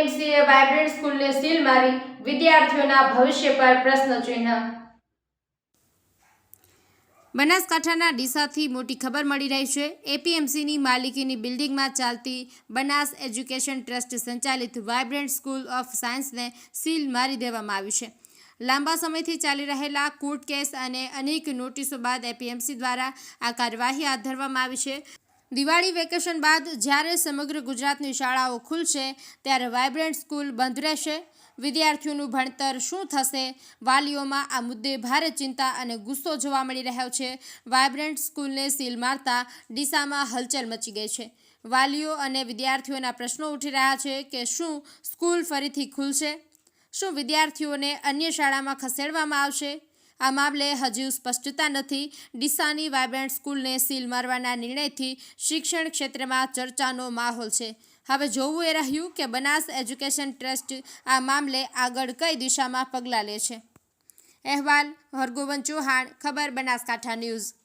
એપીએમસીએ vibrant સ્કૂલને seal મારી વિદ્યાર્થીઓના ભવિષ્ય પર પ્રશ્નચિહ્ન બનાસકાંઠાના ડીસાથી મોટી ખબર મળી રહી છે. એપીએમસીની માલિકીની બિલ્ડિંગમાં ચાલતી બનાસ એજ્યુકેશન ટ્રસ્ટ સંચાલિત વાઇબ્રન્ટ સ્કૂલ ઓફ સાયન્સને સીલ મારી દેવામાં આવી છે. લાંબા સમયથી ચાલી રહેલા કોર્ટ કેસ અને અનેક નોટિસો બાદ એપીએમસી દ્વારા આ કાર્યવાહી હાથ ધરવામાં આવી છે. દિવાળી વેકેશન બાદ જ્યારે સમગ્ર ગુજરાતની શાળાઓ ખુલશે, ત્યારે વાઇબ્રન્ટ સ્કૂલ બંધ રહેશે. વિદ્યાર્થીઓનું ભણતર શું થશે? વાલીઓમાં આ મુદ્દે ભારે ચિંતા અને ગુસ્સો જોવા મળી રહ્યો છે. વાઇબ્રન્ટ સ્કૂલને સીલ મારતા ડીસામાં હલચલ મચી ગઈ છે. વાલીઓ અને વિદ્યાર્થીઓના પ્રશ્નો ઉઠી રહ્યા છે કે શું સ્કૂલ ફરીથી ખુલશે? શું વિદ્યાર્થીઓને અન્ય શાળામાં ખસેડવામાં આવશે? આ મામલે હજુ સ્પષ્ટતા નથી. ડીસાની વાયબ્રન્ટ સ્કૂલને સીલ મારવાના નિર્ણયથી શિક્ષણ ક્ષેત્રમાં ચર્ચાનો માહોલ છે. હવે જોવું એ રહ્યું કે બનાસ એજ્યુકેશન ટ્રસ્ટ આ મામલે આગળ કઈ દિશામાં પગલાં લે છે. અહેવાલ હરગોવન ચૌહાણ, ખબર બનાસકાંઠા ન્યૂઝ.